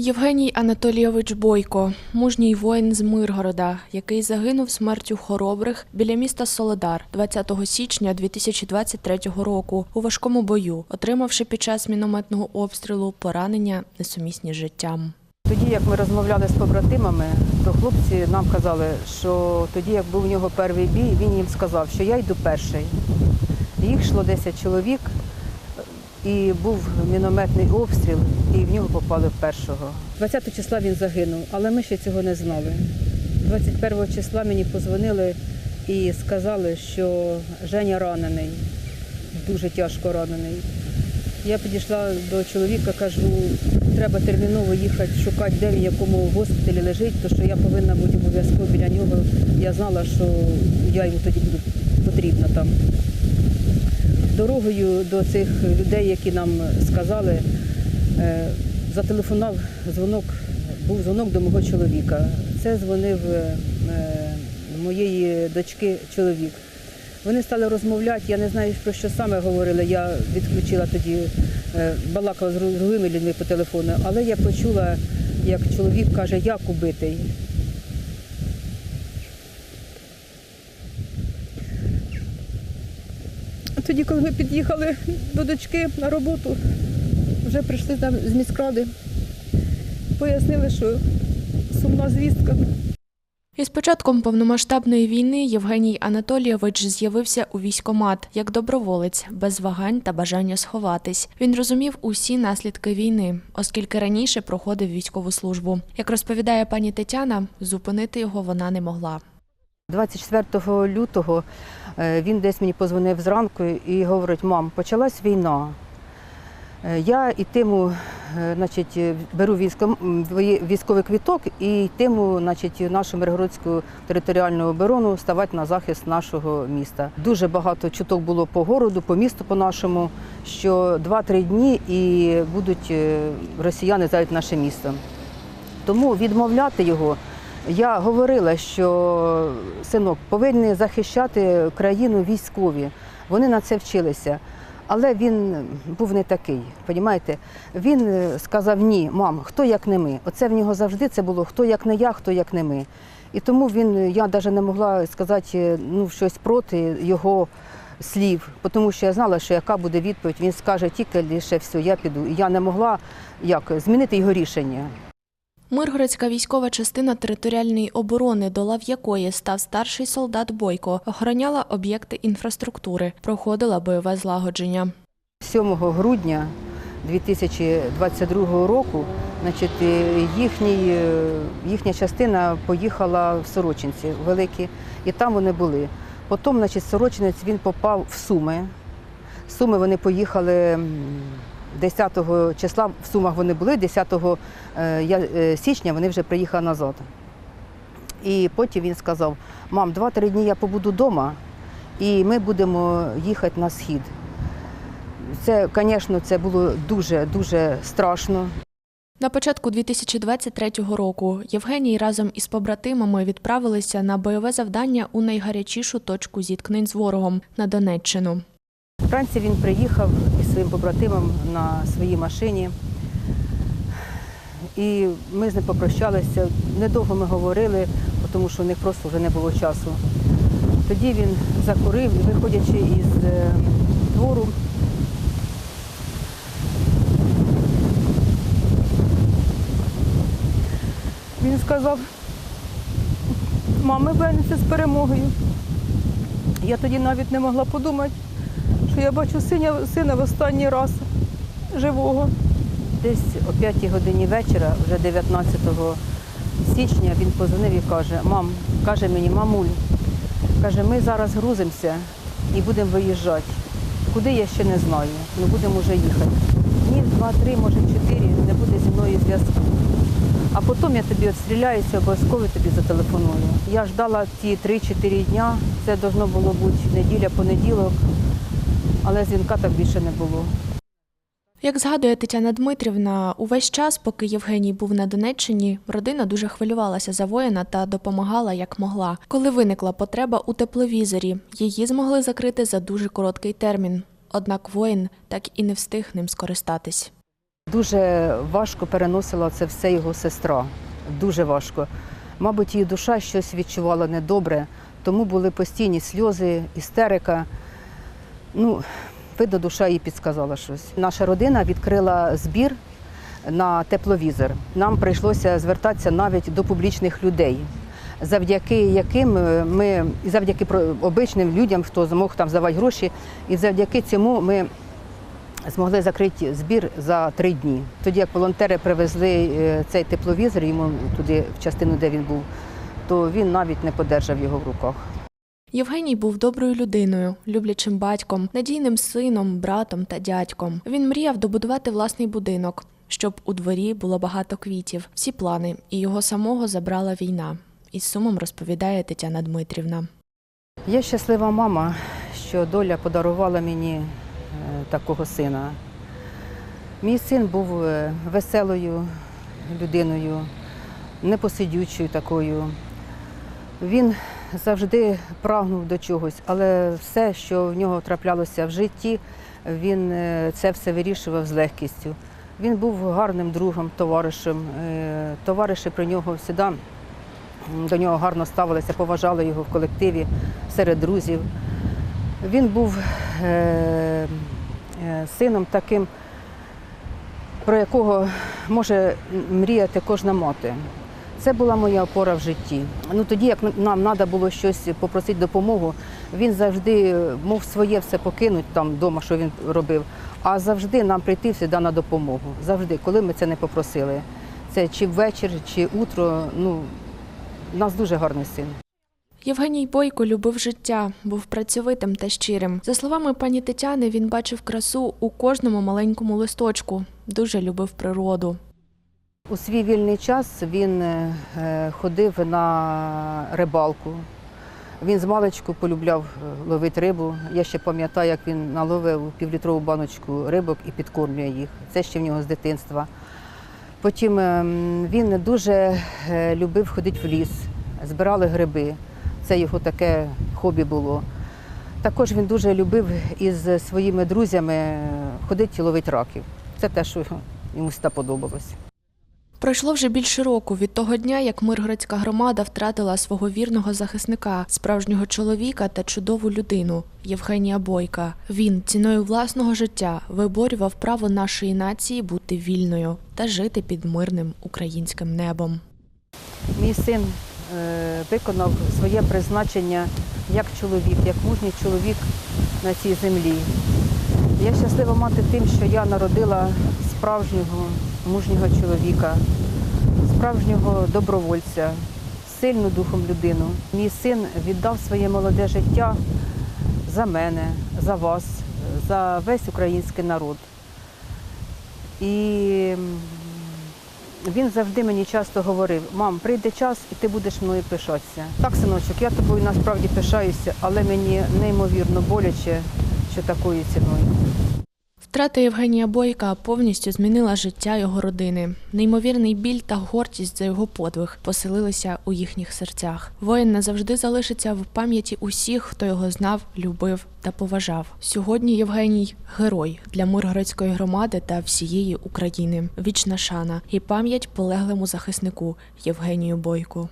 Євгеній Анатолійович Бойко, мужній воїн з Миргорода, який загинув смертю хоробрих біля міста Солодар 20 січня 2023 року у важкому бою, отримавши під час мінометного обстрілу поранення несумісні з життям. Тоді, як ми розмовляли з побратимами, то хлопці нам казали, що тоді, як був у нього перший бій, він їм сказав, що я йду перший. Їх йшло 10 чоловік, і був мінометний обстріл, і в нього попали в першого. 20 числа він загинув, але ми ще цього не знали. 21 числа мені позвонили і сказали, що Женя ранений, дуже тяжко ранений. Я підійшла до чоловіка, кажу, треба терміново їхати, шукати, де він, в якому госпіталі лежить, тому що я повинна бути обов'язково біля нього. Я знала, що я йому тоді буду потрібна там. Дорогою до цих людей, які нам сказали, е, зателефонував дзвонок, був дзвонок до мого чоловіка. Це дзвонив е, моєї дочки чоловік. Вони стали розмовляти, я не знаю, про що саме говорили. Я відключила тоді, е, балакала з другими людьми по телефону, але я почула, як чоловік каже, як убитий. Тоді, коли ми під'їхали до дочки на роботу, вже прийшли там з міськради, пояснили, що сумна звістка. Із початком повномасштабної війни Євгеній Анатолійович з'явився у військкомат як доброволець, без вагань та бажання сховатись. Він розумів усі наслідки війни, оскільки раніше проходив військову службу. Як розповідає пані Тетяна, зупинити його вона не могла. 24 лютого е, він десь мені позвонив зранку і говорить, мам, почалась війна. Е, Я йтиму, е, значить, беру військо- військовий квіток і йтиму значить, нашу Миргородську територіальну оборону ставати на захист нашого міста. Дуже багато чуток було по городу, по місту по нашому, що 2-3 дні і будуть росіяни зайдуть наше місто. Тому відмовляти його. Я говорила, що синок повинні захищати країну військові. Вони на це вчилися. Але він був не такий. Понімаєте? Він е, сказав ні, мам, хто як не ми. Оце в нього завжди це було хто як не я, хто як не ми. І тому він, я навіть не могла сказати ну, щось проти його слів, тому що я знала, що яка буде відповідь. Він скаже тільки лише все, я піду. І я не могла як змінити його рішення. Миргородська військова частина територіальної оборони, до лав якої став старший солдат Бойко, охороняла об'єкти інфраструктури, проходила бойове злагодження. 7 грудня 2022 року значить, їхній, е, їхня частина поїхала в Сорочинці великі, і там вони були. Потім значить, Сорочинець він попав в Суми. Суми вони поїхали 10 числа, в Сумах вони були, 10 е, е, січня вони вже приїхали назад. І потім він сказав: мам, 2-3 дні я побуду вдома, і ми будемо їхати на схід. Це, звісно, це було дуже дуже страшно. На початку 2023 року Євгеній разом із побратимами відправилися на бойове завдання у найгарячішу точку зіткнень з ворогом на Донеччину. Вранці він приїхав із своїм побратимом на своїй машині. І ми з ним попрощалися. Недовго ми говорили, тому що в них просто вже не було часу. Тоді він закурив і, виходячи із е, двору, він сказав, мами вернеться з перемогою. Я тоді навіть не могла подумати, що я бачу синя, сина в останній раз живого. Десь о 5 годині вечора, вже 19 січня, він позвонив і каже, мам, каже мені, мамуль, каже, ми зараз грузимося і будемо виїжджати. Куди я ще не знаю, але будемо вже їхати. Днів два-три, може чотири, не буде зі мною зв'язку. А потім я тобі відстріляюся, обов'язково тобі зателефоную. Я ждала ті 3-4 дня, це должно було бути неділя, понеділок, але дзвінка так більше не було. Як згадує Тетяна Дмитрівна, увесь час, поки Євгеній був на Донеччині, родина дуже хвилювалася за воїна та допомагала як могла. Коли виникла потреба у тепловізорі, її змогли закрити за дуже короткий термін. Однак воїн так і не встиг ним скористатись. Дуже важко переносила це все його сестра. Дуже важко. Мабуть, її душа щось відчувала недобре, тому були постійні сльози, істерика. Ну, видно, душа їй підсказала щось. Наша родина відкрила збір на тепловізор. Нам прийшлося звертатися навіть до публічних людей, завдяки яким е, ми, завдяки обичним людям, хто змог там здавати гроші, і завдяки цьому ми змогли закрити збір за три дні. Тоді як волонтери привезли е, цей тепловізор йому туди, в частину, де він був, то він навіть не подержав його в руках. Євгеній був доброю людиною, люблячим батьком, надійним сином, братом та дядьком. Він мріяв добудувати власний будинок, щоб у дворі було багато квітів. Всі плани, і його самого забрала війна. Із сумом розповідає Тетяна Дмитрівна. Я щаслива мама, що доля подарувала мені е, такого сина. Мій син був е, веселою людиною, непосидючою такою. Він завжди прагнув до чогось, але все, що в нього траплялося в житті, він е, це все вирішував з легкістю. Він був гарним другом, товаришем. Е, Товариші про нього завжди до нього гарно ставилися, поважали його в колективі серед друзів. Він був е, сином таким, про якого може мріяти кожна мати. Це була моя опора в житті. Ну тоді, як нам треба було щось попросити допомогу, він завжди мов своє все покинуть там вдома, що він робив, а завжди нам прийти завжди на допомогу. Завжди, коли ми це не попросили. Це чи ввечір, чи утро. Ну, у нас дуже гарний син. Євгеній Бойко любив життя, був працьовитим та щирим. За словами пані Тетяни, він бачив красу у кожному маленькому листочку, дуже любив природу. У свій вільний час він е, ходив на рибалку. Він з маличку полюбляв е, ловити рибу. Я ще пам'ятаю, як він наловив півлітрову баночку рибок і підкормлює їх. Це ще в нього з дитинства. Потім е, він дуже е, любив ходити в ліс, збирали гриби. Це його таке хобі було. Також він дуже любив із своїми друзями е, ходити і ловити раків. Це те, що йому подобалось. Пройшло вже більше року від того дня, як Миргородська громада втратила свого вірного захисника, справжнього чоловіка та чудову людину Євгенія Бойка. Він ціною власного життя виборював право нашої нації бути вільною та жити під мирним українським небом. Мій син е, виконав своє призначення як чоловік, як мужній чоловік на цій землі. Я щаслива мати тим, що я народила справжнього мужнього чоловіка, справжнього добровольця, сильну духом людину. Мій син віддав своє молоде життя за мене, за вас, за весь український народ. І він завжди мені часто говорив: мам, прийде час і ти будеш мною пишатися. Так, синочок, я тобою насправді пишаюся, але мені неймовірно боляче, що такою ціною. Втрата Євгенія Бойка повністю змінила життя його родини. Неймовірний біль та гордість за його подвиг поселилися у їхніх серцях. Воїн назавжди залишиться в пам'яті усіх, хто його знав, любив та поважав. Сьогодні Євгеній герой для Миргородської громади та всієї України. Вічна шана і пам'ять полеглому захиснику Євгенію Бойку.